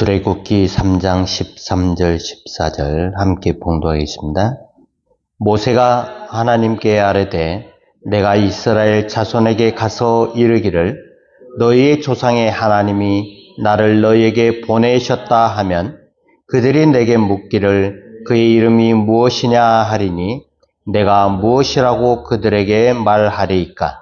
출애굽기 3장 13절 14절 함께 봉독하겠습니다. 모세가 하나님께 아뢰되 내가 이스라엘 자손에게 가서 이르기를 너희의 조상의 하나님이 나를 너희에게 보내셨다 하면 그들이 내게 묻기를 그의 이름이 무엇이냐 하리니 내가 무엇이라고 그들에게 말하리이까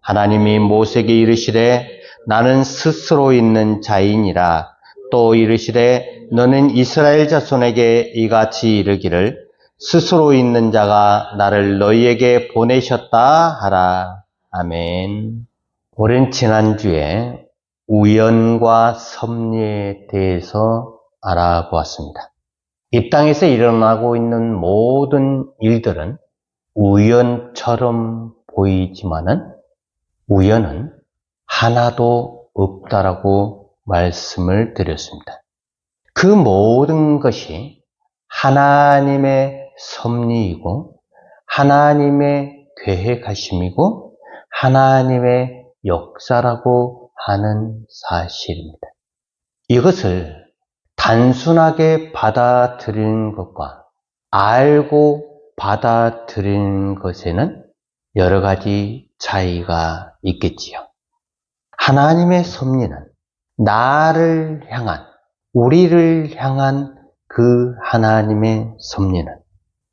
하나님이 모세에게 이르시되 나는 스스로 있는 자이니라 또 이르시되 너는 이스라엘 자손에게 이같이 이르기를 스스로 있는 자가 나를 너희에게 보내셨다 하라. 아멘. 오랜 지난주에 우연과 섭리에 대해서 알아보았습니다. 이 땅에서 일어나고 있는 모든 일들은 우연처럼 보이지만은 우연은 하나도 없다라고 말씀을 드렸습니다. 그 모든 것이 하나님의 섭리이고 하나님의 계획하심이고 하나님의 역사라고 하는 사실입니다. 이것을 단순하게 받아들이는 것과 알고 받아들이는 것에는 여러 가지 차이가 있겠지요. 하나님의 섭리는 나를 향한, 우리를 향한 그 하나님의 섭리는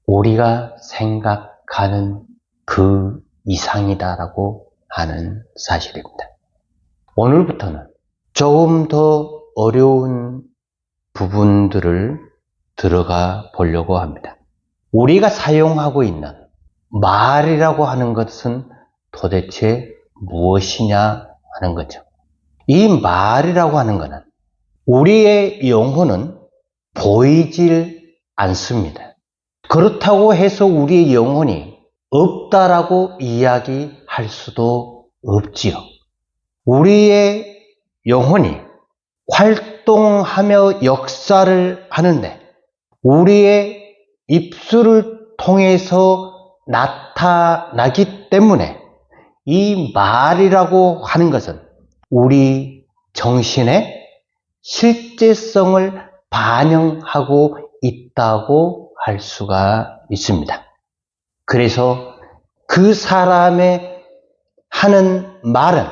우리가 생각하는 그 이상이다라고 하는 사실입니다. 오늘부터는 조금 더 어려운 부분들을 들어가 보려고 합니다. 우리가 사용하고 있는 말이라고 하는 것은 도대체 무엇이냐 하는 거죠. 이 말이라고 하는 것은 우리의 영혼은 보이질 않습니다. 그렇다고 해서 우리의 영혼이 없다라고 이야기할 수도 없지요. 우리의 영혼이 활동하며 역사를 하는데 우리의 입술을 통해서 나타나기 때문에 이 말이라고 하는 것은 우리 정신의 실제성을 반영하고 있다고 할 수가 있습니다. 그래서 그 사람의 하는 말은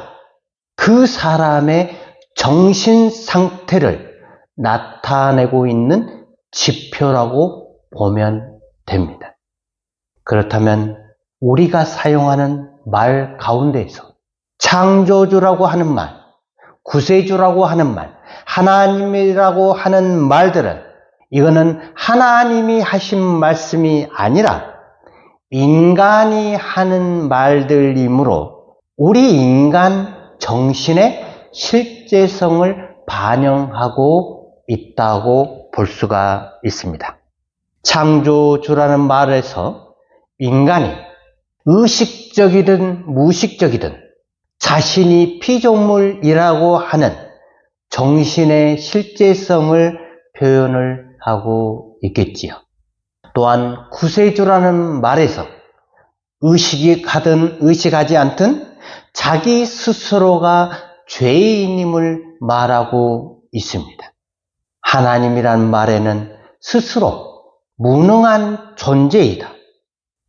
그 사람의 정신 상태를 나타내고 있는 지표라고 보면 됩니다. 그렇다면 우리가 사용하는 말 가운데에서 창조주라고 하는 말, 구세주라고 하는 말, 하나님이라고 하는 말들은 이거는 하나님이 하신 말씀이 아니라 인간이 하는 말들이므로 우리 인간 정신의 실제성을 반영하고 있다고 볼 수가 있습니다. 창조주라는 말에서 인간이 의식적이든 무의식적이든 자신이 피조물이라고 하는 정신의 실제성을 표현을 하고 있겠지요. 또한 구세주라는 말에서 의식이 가든 의식하지 않든 자기 스스로가 죄인임을 말하고 있습니다. 하나님이란 말에는 스스로 무능한 존재이다.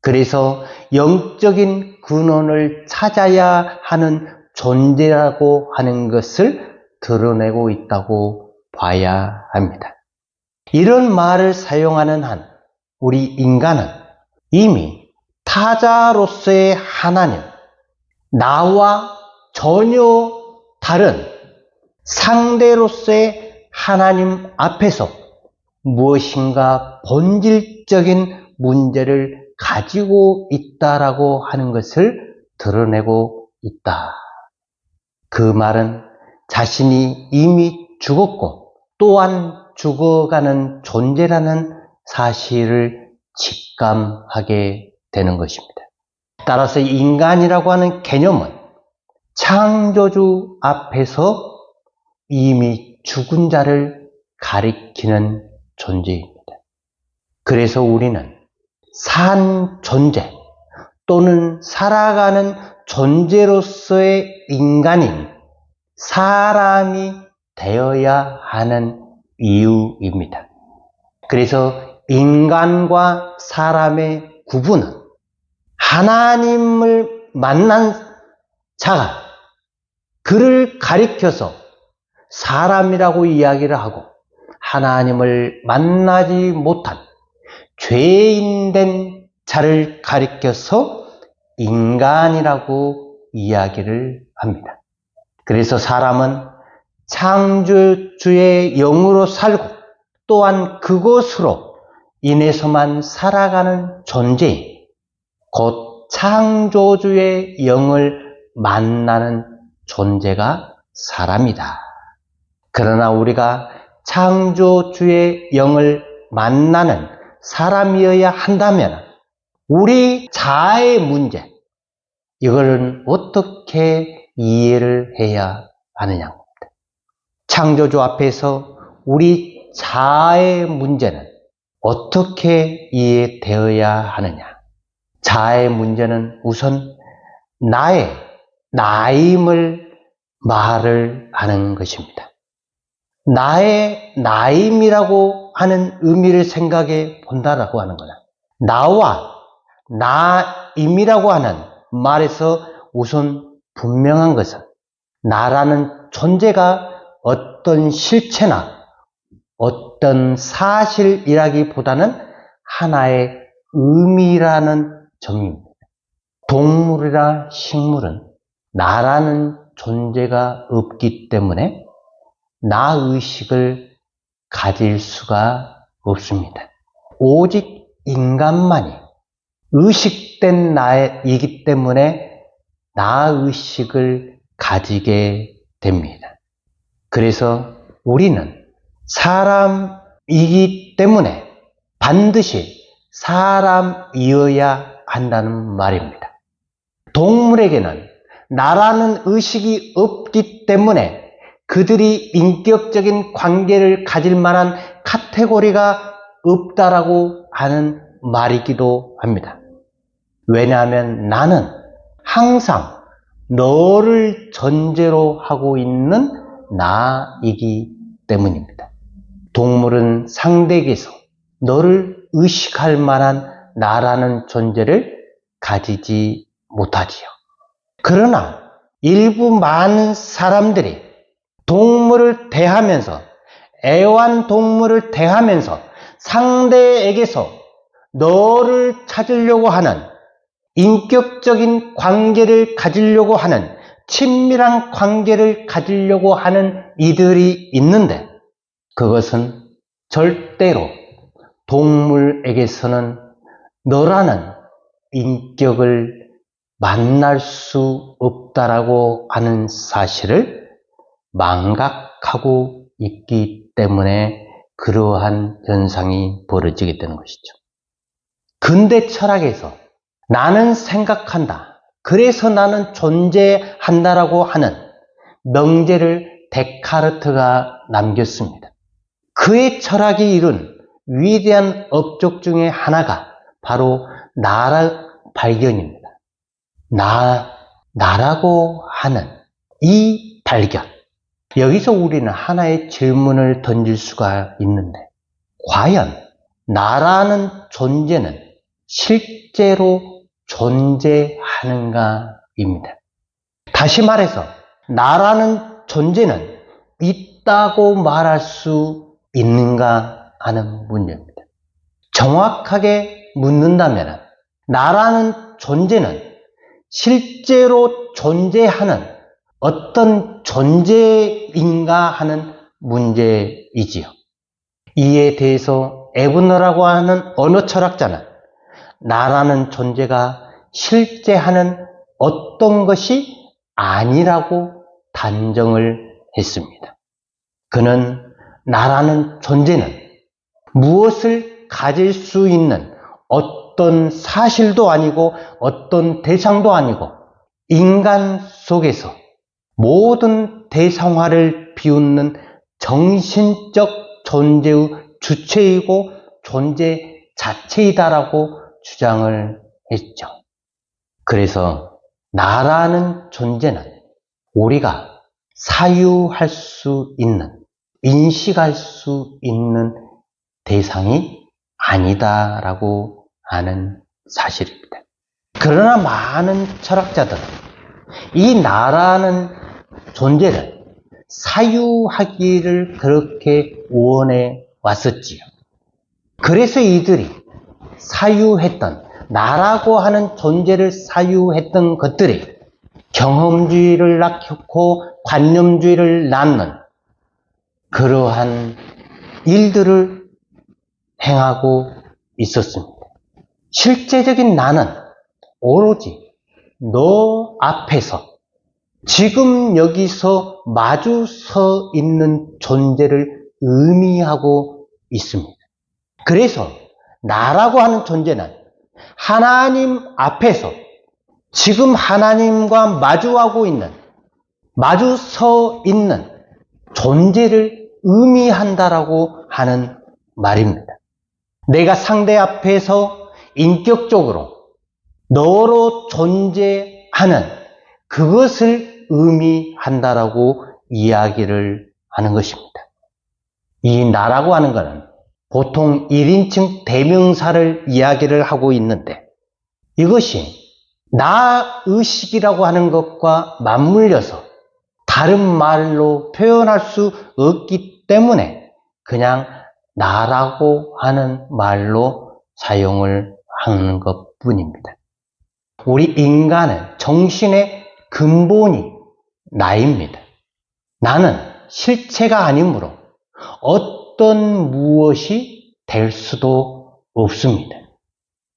그래서 영적인 근원을 찾아야 하는 존재라고 하는 것을 드러내고 있다고 봐야 합니다. 이런 말을 사용하는 한 우리 인간은 이미 타자로서의 하나님, 나와 전혀 다른 상대로서의 하나님 앞에서 무엇인가 본질적인 문제를 가지고 있다라고 하는 것을 드러내고 있다. 그 말은 자신이 이미 죽었고 또한 죽어가는 존재라는 사실을 직감하게 되는 것입니다. 따라서 인간이라고 하는 개념은 창조주 앞에서 이미 죽은 자를 가리키는 존재입니다. 그래서 우리는 산 존재 또는 살아가는 존재로서의 인간인 사람이 되어야 하는 이유입니다. 그래서 인간과 사람의 구분은 하나님을 만난 자가 그를 가리켜서 사람이라고 이야기를 하고 하나님을 만나지 못한 죄인된 자를 가리켜서 인간이라고 이야기를 합니다. 그래서 사람은 창조주의 영으로 살고 또한 그것으로 인해서만 살아가는 존재인 곧 창조주의 영을 만나는 존재가 사람이다. 그러나 우리가 창조주의 영을 만나는 사람이어야 한다면 우리 자아의 문제, 이거는 어떻게 이해를 해야 하느냐 겁니다. 창조주 앞에서 우리 자아의 문제는 어떻게 이해되어야 하느냐? 자아의 문제는 우선 나의 나임을 말을 하는 것입니다. 나의 나임이라고 하는 의미를 생각해 본다라고 하는 거다. 나와 나임이라고 하는 말에서 우선 분명한 것은 나라는 존재가 어떤 실체나 어떤 사실이라기보다는 하나의 의미라는 점입니다. 동물이나 식물은 나라는 존재가 없기 때문에 나 의식을 가질 수가 없습니다. 오직 인간만이 의식된 나이기 때문에 나 의식을 가지게 됩니다. 그래서 우리는 사람이기 때문에 반드시 사람이어야 한다는 말입니다. 동물에게는 나라는 의식이 없기 때문에 그들이 인격적인 관계를 가질 만한 카테고리가 없다라고 하는 말이기도 합니다. 왜냐하면 나는 항상 너를 전제로 하고 있는 나이기 때문입니다. 동물은 상대에게서 너를 의식할 만한 나라는 존재를 가지지 못하지요. 그러나 일부 많은 사람들이 동물을 대하면서 애완 동물을 대하면서 상대에게서 너를 찾으려고 하는 인격적인 관계를 가지려고 하는 친밀한 관계를 가지려고 하는 이들이 있는데 그것은 절대로 동물에게서는 너라는 인격을 만날 수 없다라고 하는 사실을 망각하고 있기 때문에 그러한 현상이 벌어지게 되는 것이죠. 근대 철학에서 나는 생각한다. 그래서 나는 존재한다라고 하는 명제를 데카르트가 남겼습니다. 그의 철학이 이룬 위대한 업적 중에 하나가 바로 나라 발견입니다. 나, 나라고 하는 이 발견. 여기서 우리는 하나의 질문을 던질 수가 있는데, 과연 나라는 존재는 실제로 존재하는가입니다. 다시 말해서, 나라는 존재는 있다고 말할 수 있는가 하는 문제입니다. 정확하게 묻는다면, 나라는 존재는 실제로 존재하는 어떤 존재인가 하는 문제이지요. 이에 대해서 에브너라고 하는 언어 철학자는 나라는 존재가 실제 하는 어떤 것이 아니라고 단정을 했습니다. 그는 나라는 존재는 무엇을 가질 수 있는 어떤 사실도 아니고 어떤 대상도 아니고 인간 속에서 모든 대상화를 비웃는 정신적 존재의 주체이고 존재 자체이다라고 주장을 했죠. 그래서 나라는 존재는 우리가 사유할 수 있는 인식할 수 있는 대상이 아니다라고 하는 사실입니다. 그러나 많은 철학자들은 이 나라는 존재를 사유하기를 그렇게 원해 왔었지요. 그래서 이들이 사유했던 나라고 하는 존재를 사유했던 것들이 경험주의를 낳고 관념주의를 낳는 그러한 일들을 행하고 있었습니다. 실제적인 나는 오로지 너 앞에서 지금 여기서 마주 서 있는 존재를 의미하고 있습니다. 그래서 나라고 하는 존재는 하나님 앞에서 지금 하나님과 마주하고 있는, 마주 서 있는 존재를 의미한다라고 하는 말입니다. 내가 상대 앞에서 인격적으로 너로 존재하는 그것을 의미한다라고 이야기를 하는 것입니다. 이 나라고 하는 것은 보통 1인칭 대명사를 이야기를 하고 있는데 이것이 나 의식이라고 하는 것과 맞물려서 다른 말로 표현할 수 없기 때문에 그냥 나라고 하는 말로 사용을 하는 것 뿐입니다. 우리 인간은 정신의 근본이 나입니다. 나는 실체가 아니므로 어떤 무엇이 될 수도 없습니다.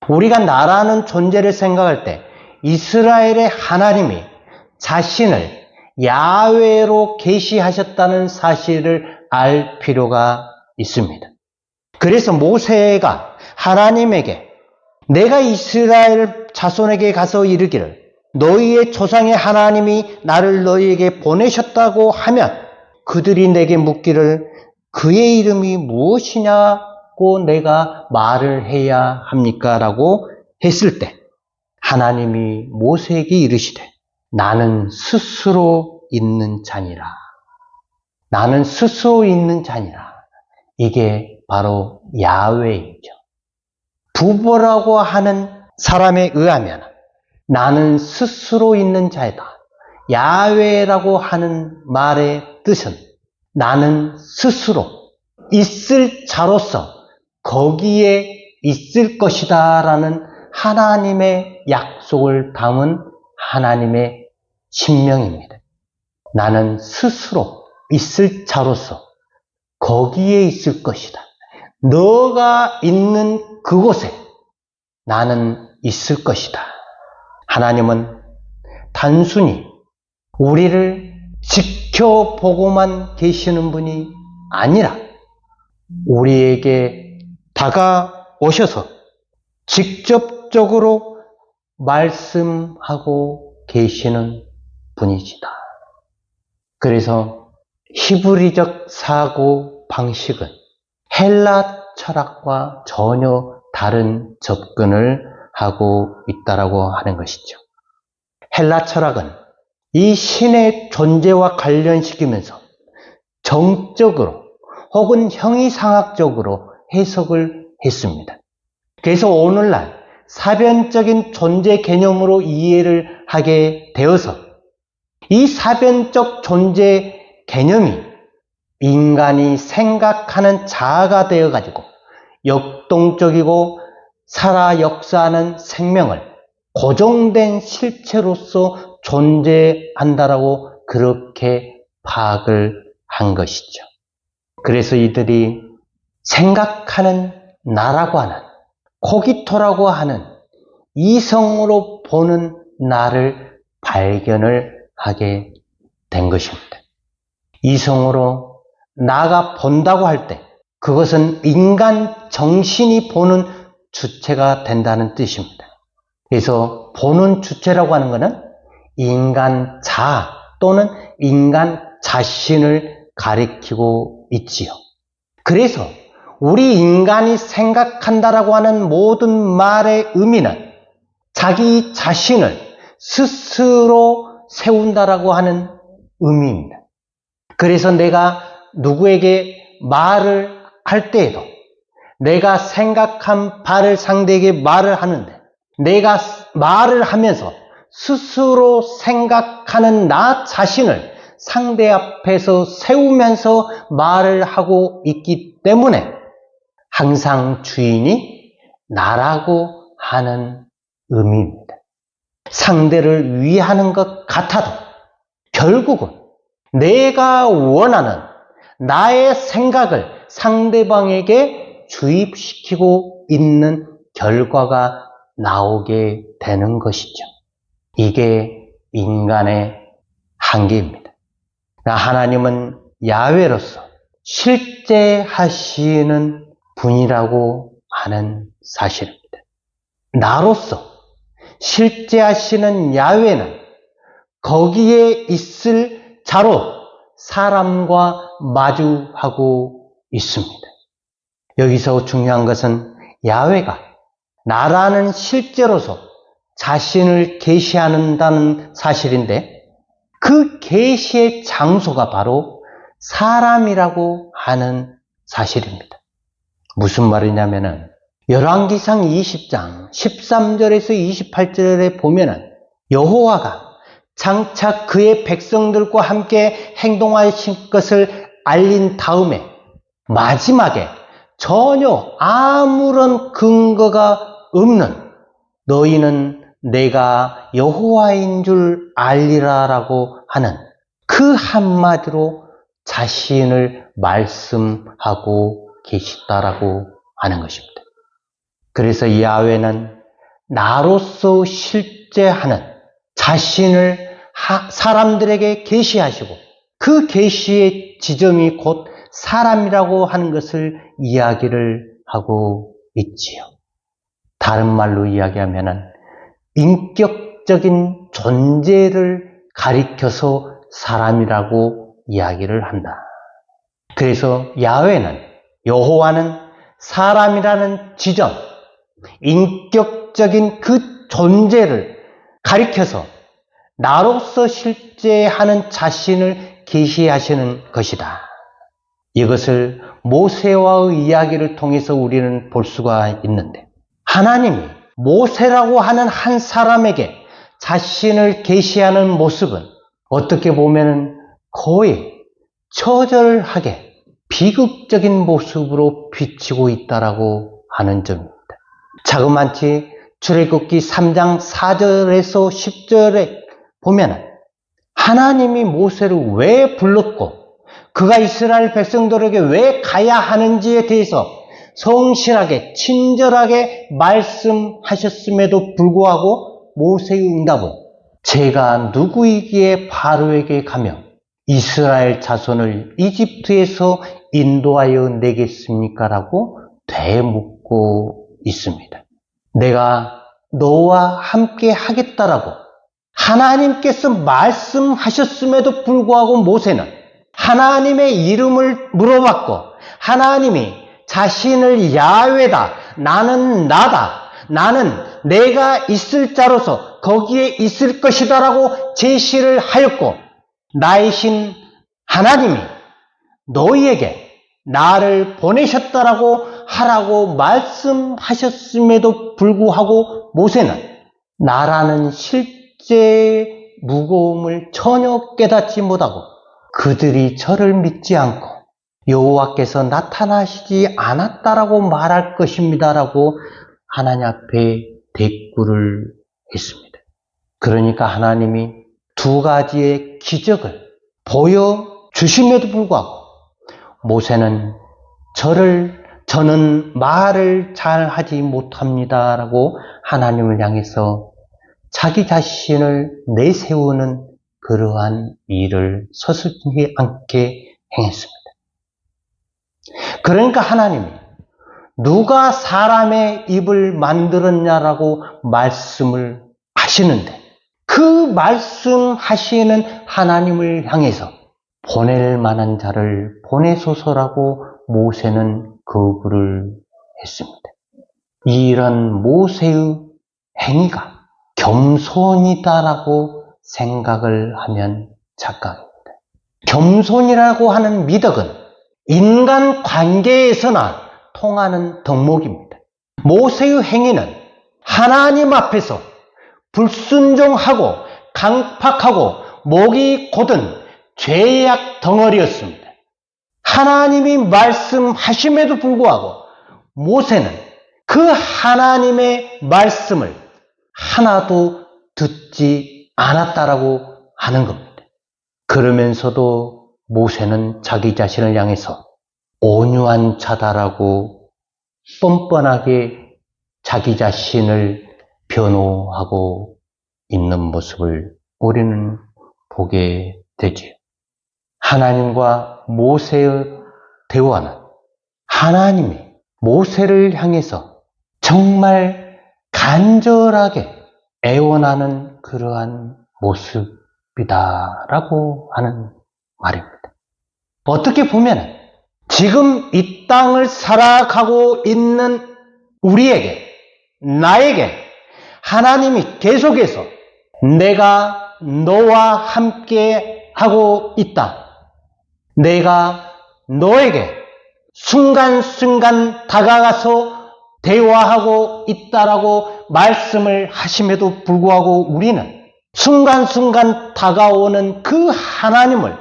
우리가 나라는 존재를 생각할 때 이스라엘의 하나님이 자신을 야외로 계시하셨다는 사실을 알 필요가 있습니다. 그래서 모세가 하나님에게 내가 이스라엘 자손에게 가서 이르기를 너희의 조상의 하나님이 나를 너희에게 보내셨다고 하면 그들이 내게 묻기를 그의 이름이 무엇이냐고 내가 말을 해야 합니까? 라고 했을 때 하나님이 모세에게 이르시되 나는 스스로 있는 자니라. 나는 스스로 있는 자니라. 이게 바로 야외이죠. 부보라고 하는 사람에 의하면 나는 스스로 있는 자이다. 야외라고 하는 말의 뜻은 나는 스스로 있을 자로서 거기에 있을 것이다 라는 하나님의 약속을 담은 하나님의 신명입니다. 나는 스스로 있을 자로서 거기에 있을 것이다. 너가 있는 그곳에 나는 있을 것이다. 하나님은 단순히 우리를 지켜보고만 계시는 분이 아니라 우리에게 다가오셔서 직접적으로 말씀하고 계시는 분이시다. 그래서 히브리적 사고 방식은 헬라 철학과 전혀 다른 접근을 하고 있다라고 하는 것이죠. 헬라 철학은 이 신의 존재와 관련시키면서 정적으로 혹은 형이상학적으로 해석을 했습니다. 그래서 오늘날 사변적인 존재 개념으로 이해를 하게 되어서 이 사변적 존재 개념이 인간이 생각하는 자아가 되어 가지고 역동적이고 살아 역사하는 생명을 고정된 실체로서 존재한다라고 그렇게 파악을 한 것이죠. 그래서 이들이 생각하는 나라고 하는 코기토라고 하는 이성으로 보는 나를 발견을 하게 된 것입니다. 이성으로 나가 본다고 할 때 그것은 인간 정신이 보는 주체가 된다는 뜻입니다. 그래서 보는 주체라고 하는 것은 인간 자 또는 인간 자신을 가리키고 있지요. 그래서 우리 인간이 생각한다라고 하는 모든 말의 의미는 자기 자신을 스스로 세운다라고 하는 의미입니다. 그래서 내가 누구에게 말을 할 때에도 내가 생각한 바를 상대에게 말을 하는데 내가 말을 하면서 스스로 생각하는 나 자신을 상대 앞에서 세우면서 말을 하고 있기 때문에 항상 주인이 나라고 하는 의미입니다. 상대를 위하는 것 같아도 결국은 내가 원하는 나의 생각을 상대방에게 주입시키고 있는 결과가 나오게 되는 것이죠. 이게 인간의 한계입니다. 하나님은 야외로서 실제 하시는 분이라고 하는 사실입니다. 나로서 실제 하시는 야외는 거기에 있을 자로 사람과 마주하고 있습니다. 여기서 중요한 것은 야외가 나라는 실제로서 자신을 계시한다는 사실인데 그 계시의 장소가 바로 사람이라고 하는 사실입니다. 무슨 말이냐면은 열왕기상 20장 13절에서 28절에 보면은 여호와가 장차 그의 백성들과 함께 행동하실 것을 알린 다음에 마지막에 전혀 아무런 근거가 없는 너희는 내가 여호와인 줄 알리라라고 하는 그 한마디로 자신을 말씀하고 계시다라고 하는 것입니다. 그래서 야훼는 나로서 실제 하는 자신을 사람들에게 계시하시고 그 계시의 지점이 곧 사람이라고 하는 것을 이야기를 하고 있지요. 다른 말로 이야기하면 인격적인 존재를 가리켜서 사람이라고 이야기를 한다. 그래서 야훼는 여호와는 사람이라는 지점, 인격적인 그 존재를 가리켜서 나로서 실제 하는 자신을 계시하시는 것이다. 이것을 모세와의 이야기를 통해서 우리는 볼 수가 있는데 하나님이 모세라고 하는 한 사람에게 자신을 계시하는 모습은 어떻게 보면 거의 처절하게 비극적인 모습으로 비치고 있다라고 하는 점입니다. 자그마치 출애굽기 3장 4절에서 10절에 보면 하나님이 모세를 왜 불렀고 그가 이스라엘 백성들에게 왜 가야 하는지에 대해서 성실하게 친절하게 말씀하셨음에도 불구하고 모세의 응답은 제가 누구이기에 바로에게 가며 이스라엘 자손을 이집트에서 인도하여 내겠습니까? 라고 되묻고 있습니다. 내가 너와 함께 하겠다라고 하나님께서 말씀하셨음에도 불구하고 모세는 하나님의 이름을 물어봤고 하나님이 자신을 야외다 나는 나다 나는 내가 있을 자로서 거기에 있을 것이다 라고 제시를 하였고 나이신 하나님이 너희에게 나를 보내셨다라고 하라고 말씀하셨음에도 불구하고 모세는 나라는 실제 무거움을 전혀 깨닫지 못하고 그들이 저를 믿지 않고 여호와께서 나타나시지 않았다라고 말할 것입니다라고 하나님 앞에 대꾸를 했습니다. 그러니까 하나님이 두 가지의 기적을 보여 주심에도 불구하고 모세는 저를 저는 말을 잘 하지 못합니다라고 하나님을 향해서 자기 자신을 내세우는 그러한 일을 서슴지 않게 행했습니다. 그러니까 하나님이 누가 사람의 입을 만들었냐라고 말씀을 하시는데 그 말씀하시는 하나님을 향해서 보낼 만한 자를 보내소서라고 모세는 거부를 했습니다. 이런 모세의 행위가 겸손이다라고 생각을 하면 착각입니다. 겸손이라고 하는 미덕은 인간 관계에서나 통하는 덕목입니다. 모세의 행위는 하나님 앞에서 불순종하고 강팍하고 목이 곧은 죄악 덩어리였습니다. 하나님이 말씀하심에도 불구하고 모세는 그 하나님의 말씀을 하나도 듣지 않았다라고 하는 겁니다. 그러면서도 모세는 자기 자신을 향해서 온유한 자다라고 뻔뻔하게 자기 자신을 변호하고 있는 모습을 우리는 보게 되지요. 하나님과 모세의 대화는 하나님이 모세를 향해서 정말 간절하게 애원하는 그러한 모습이다라고 하는 말입니다. 어떻게 보면 지금 이 땅을 살아가고 있는 우리에게, 나에게 하나님이 계속해서 내가 너와 함께 하고 있다. 내가 너에게 순간순간 다가가서 대화하고 있다라고 말씀을 하심에도 불구하고 우리는 순간순간 다가오는 그 하나님을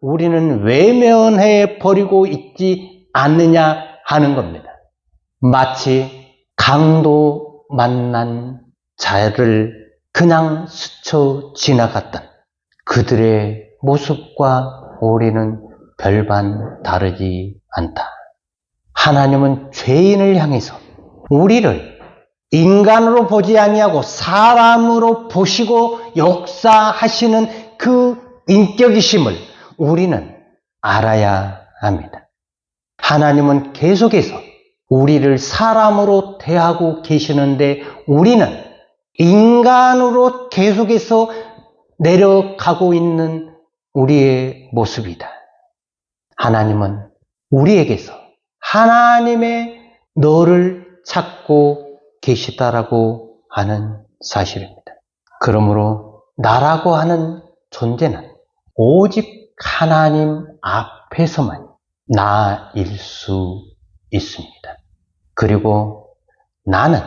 우리는 외면해 버리고 있지 않느냐 하는 겁니다. 마치 강도 만난 자를 그냥 스쳐 지나갔던 그들의 모습과 우리는 별반 다르지 않다. 하나님은 죄인을 향해서 우리를 인간으로 보지 아니하고 사람으로 보시고 역사하시는 그 인격이심을 우리는 알아야 합니다. 하나님은 계속해서 우리를 사람으로 대하고 계시는데 우리는 인간으로 계속해서 내려가고 있는 우리의 모습이다. 하나님은 우리에게서 하나님의 너를 찾고 계시다라고 하는 사실입니다. 그러므로 나라고 하는 존재는 오직 하나님 앞에서만 나일 수 있습니다. 그리고 나는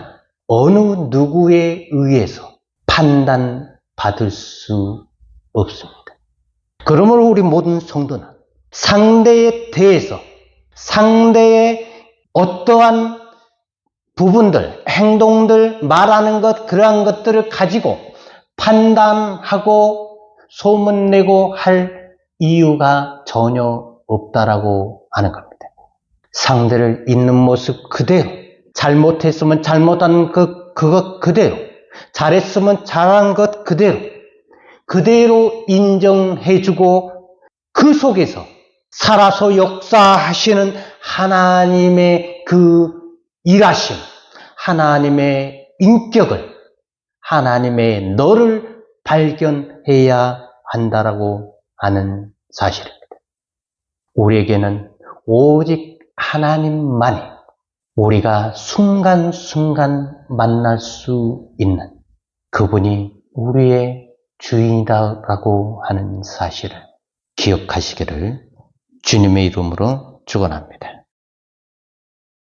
어느 누구에 의해서 판단받을 수 없습니다. 그러므로 우리 모든 성도는 상대에 대해서 상대의 어떠한 부분들, 행동들, 말하는 것, 그러한 것들을 가지고 판단하고 소문내고 할 이유가 전혀 없다라고 하는 겁니다. 상대를 있는 모습 그대로, 잘못했으면 잘못한 그, 그것 그대로, 잘했으면 잘한 것 그대로, 그대로 인정해주고 그 속에서 살아서 역사하시는 하나님의 그 일하심, 하나님의 인격을, 하나님의 너를 발견해야 한다라고 하는 사실입니다. 우리에게는 오직 하나님만이 우리가 순간순간 만날 수 있는 그분이 우리의 주인이다라고 하는 사실을 기억하시기를 주님의 이름으로 축원합니다.